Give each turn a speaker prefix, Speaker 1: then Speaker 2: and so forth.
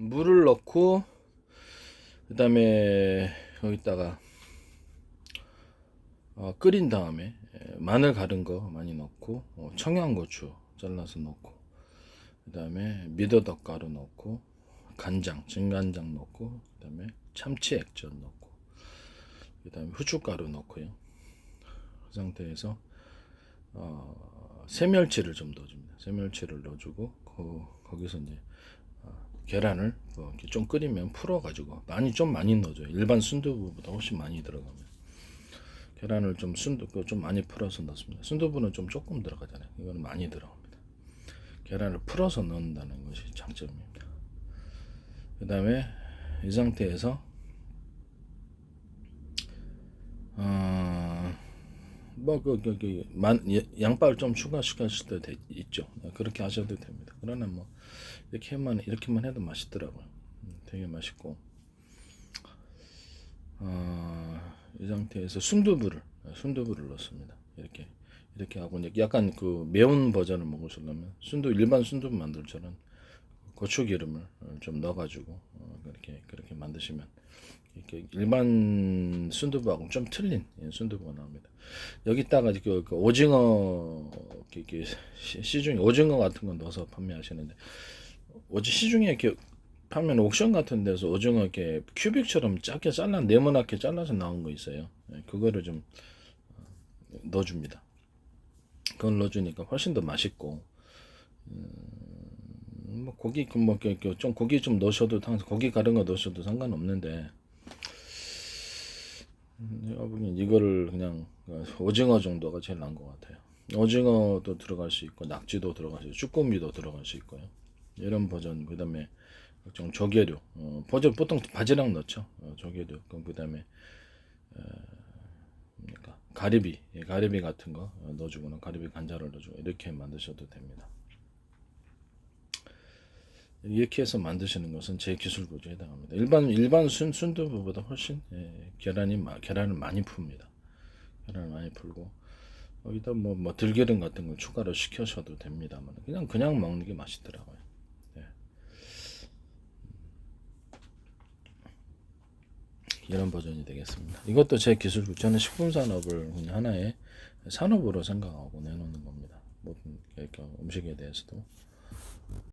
Speaker 1: 물을 넣고 그 다음에 여기다가 어, 끓인 다음에 에, 마늘 가른 거 많이 넣고 어, 청양고추 잘라서 넣고 그 다음에 미더덕 가루 넣고 간장 진간장 넣고 그 다음에 참치 액젓 넣고 그 다음에 후춧가루 넣고요. 그 상태에서 어, 새멸치를 좀 넣어줍니다. 새멸치를 넣어주고 그, 거기서 이제 어, 계란을 뭐 이렇게 좀 끓이면 풀어가지고 많이 좀 많이 넣어줘요. 일반 순두부보다 훨씬 많이 들어가면 계란을 좀 순두 그좀 많이 풀어서 넣습니다. 순두부는 좀 조금 들어가잖아요. 이거는 많이 들어갑니다. 계란을 풀어서 넣는다는 것이 장점입니다. 그 다음에 이 상태에서 어, 뭐그 그, 그, 만, 예, 양파를 좀 수도 돼- 있죠. 그렇게 하셔도 됩니다. 그러나 뭐 이렇게만 이렇게만 해도 맛있더라고요. 음, 되게 맛있고 어, 이 상태에서 순두부를 순두부를 넣습니다. 이렇게 이렇게 하고 이제 약간 그 매운 버전을 먹으시려면 순두 일반 순두부 만들 때는 고추 기름을 좀 넣어가지고 어, 그렇게 그렇게 만드시면 이렇게 일반 순두부하고 좀 틀린 예, 순두부가 나옵니다. 여기다가 그, 그 오징어 이렇게, 이렇게 시- 시중에 오징어 같은 거 넣어서 판매하시는데 어제 시중에 이렇게 파면 옥션 같은 데서 오징어 이렇게 큐빅처럼 작게 잘라 네모나게 잘라서 나온 거 있어요. 예, 그거를 좀 어, 넣어줍니다. 그걸 넣어주니까 훨씬 더 맛있고 음, 뭐 고기 그뭐 이렇게 이렇게 좀 고기 좀 넣으셔도 상- 고기 가른 거 넣으셔도 상관없는데 음, 제가 보기엔 이거를 그냥 오징어 정도가 제일 나은 것 같아요. 오징어도 들어갈 수 있고 낙지도 들어갈 수 있고 쭈꾸미도 들어갈 수 있고요. 이런 버전 그다음에 각종 조개류 어, 버전 보통 바지락 넣죠. 어, 조개류 그럼 그다음에 어, 뭡니까 가리비 예, 가리비 같은 거 어, 넣어주거나 가리비 간장을 넣어주고 이렇게 만드셔도 됩니다. 이렇게 해서 만드시는 것은 제 기술 구조에 해당합니다. 일반 일반 순 순두부보다 훨씬 예, 계란이 마- 계란을 많이 풉니다. 계란을 많이 풀고 여기다 뭐, 뭐 들기름 같은 걸 추가로 시켜셔도 됩니다만 그냥 그냥 먹는 게 맛있더라고요. 예. 이런 버전이 되겠습니다. 이것도 제 기술 구- 저는 식품 산업을 그냥 하나의 산업으로 생각하고 내놓는 겁니다. 모든 이렇게 음식에 대해서도